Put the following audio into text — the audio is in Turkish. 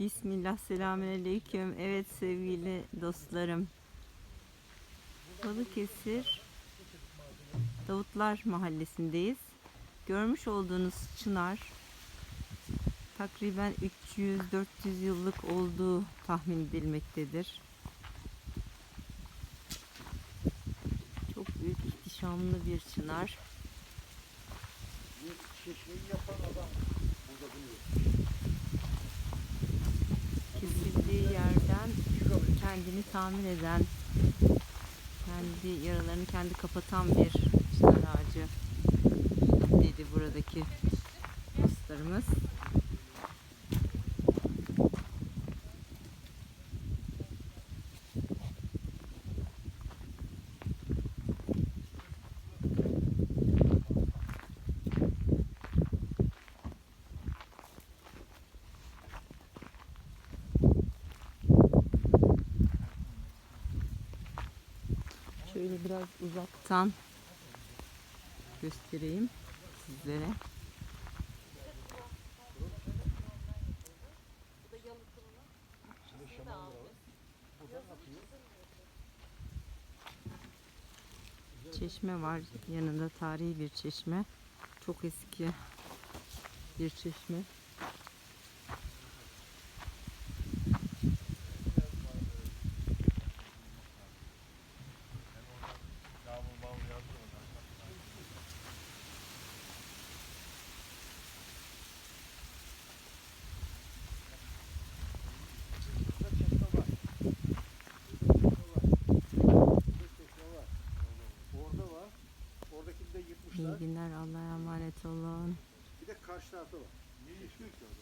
Bismillah, selamünaleyküm. Evet sevgili dostlarım. Balıkesir Davutlar Mahallesi'ndeyiz. Görmüş olduğunuz çınar takriben 300-400 yıllık olduğu tahmin edilmektedir. Çok büyük ihtişamlı bir çınar. Bu çeşmeyi yapan adam burada buluyor. Kendini tamir eden, kendi yaralarını kendi kapatan bir çınar ağacı dedi buradaki dostlarımız. Şöyle biraz uzaktan göstereyim sizlere. Çeşme var yanında tarihi bir çeşme. Çok eski bir çeşme. Yağmur mağmur yazdı mı? Burada çeşme var. Burada çeşme var. Orada var. Oradakini de İyi yıkmışlar. Günler Allah'a emanet olun. Bir de karşı tarafta var. Niye yıkıyor ki?